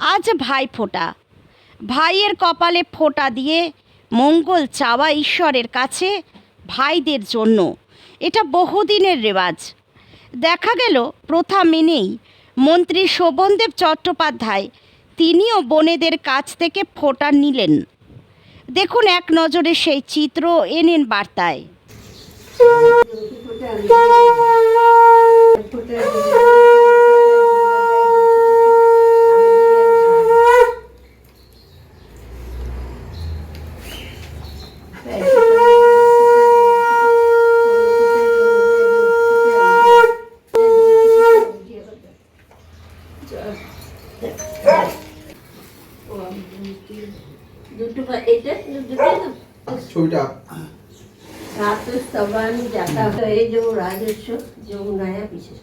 আজ ভাই ফোঁটা। ভাইয়ের কপালে ফোঁটা দিয়ে মঙ্গল চাওয়া ঈশ্বরের কাছে ভাইদের জন্য। এটা বহুদিনের রেওয়াজ। দেখা গেল প্রথা মেনেই মন্ত্রী শোভনদেব চট্টোপাধ্যায় তিনিও বোনেদের কাছ থেকে ফোঁটা নিলেন। দেখুন এক নজরে সেই চিত্র এনেন বার্তায়। দুটো বা- এটা দুটোই না ছবিটা রাতস্তবান যাতা হয়ে जो राजस्व जो नया पीछे